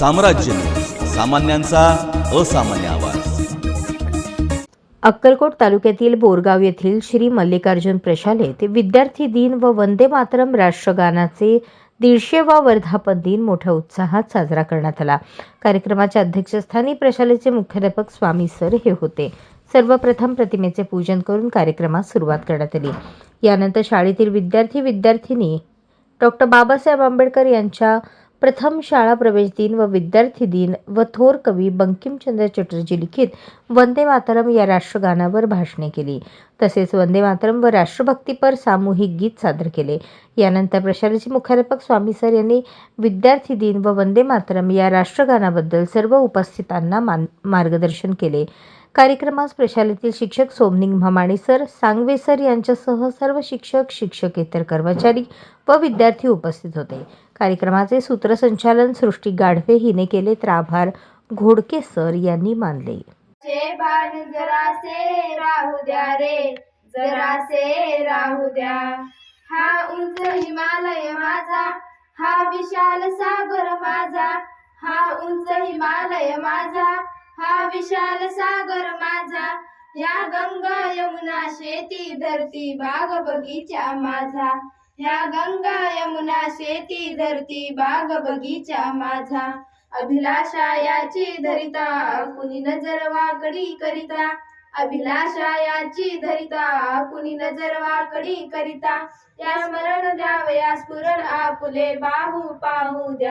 साम्राज्य. सामान्यांचा असामान्य आवाज. अक्कलकोट तालुक्यातील बोरगाव येथील श्री मल्लिकार्जुन प्रशालेत विद्यार्थी दिन व वंदे मातरम राष्ट्रगानाचे दीडशे वा वर्धापन दिन मोठ्या उत्साहात साजरा करण्यात आला. कार्यक्रमाच्या अध्यक्षस्थानी प्रशालेचे मुख्याध्यापक स्वामी सर हे होते. सर्वप्रथम प्रतिमेचे पूजन करून कार्यक्रमास सुरुवात करण्यात आली. यानंतर शाळेतील विद्यार्थी विद्यार्थिनी डॉक्टर बाबासाहेब आंबेडकर यांच्या प्रथम शाळा प्रवेश दिन व विद्यार्थी दिन व थोर कवी बंकिमचंद्र चटर्जी लिखित वंदे मातरम या राष्ट्रगानावर भाषणे केली. तसेच वंदे मातरम व राष्ट्रभक्तीपर सामूहिक गीत सादर केले. यानंतर प्रशालेचे मुख्याध्यापक स्वामी सर यांनी विद्यार्थी दिन व वंदे मातरम या राष्ट्रगानाबद्दल सर्व उपस्थितांना मान मार्गदर्शन केले. कार्यक्रमास प्रशालेतील शिक्षक सोमनिंग भमाणे सर सांगवे सर यांच्यासह सर्व शिक्षक शिक्षकेतर कर्मचारी व विद्यार्थी उपस्थित होते. कार्यक्रमाचे सूत्रसंचालन सृष्टी गाढवे हिने केले तर आभार. घोडके सर यांनी मानले. जरासे राहू द्या रे. जरासे राहू द्या. हा उंच हिमालय माझा. हा विशाल सागर माझा. हा उंच हिमालय माझा. हा विशाल सागर माझा. या गंगा यमुना शेती धरती बाग बगीचा माझा. ह्या गंगा यमुना शेती धरती बाग बगीचा माझा. अभिलाषा याची धरिता कुणी नजर वाकडी करिता. अभिलाषा याची धरिता कुणी नजर वाकडी करिता. या स्मरण द्यावया स्फुरण आपुले बाहू पाहू द्या.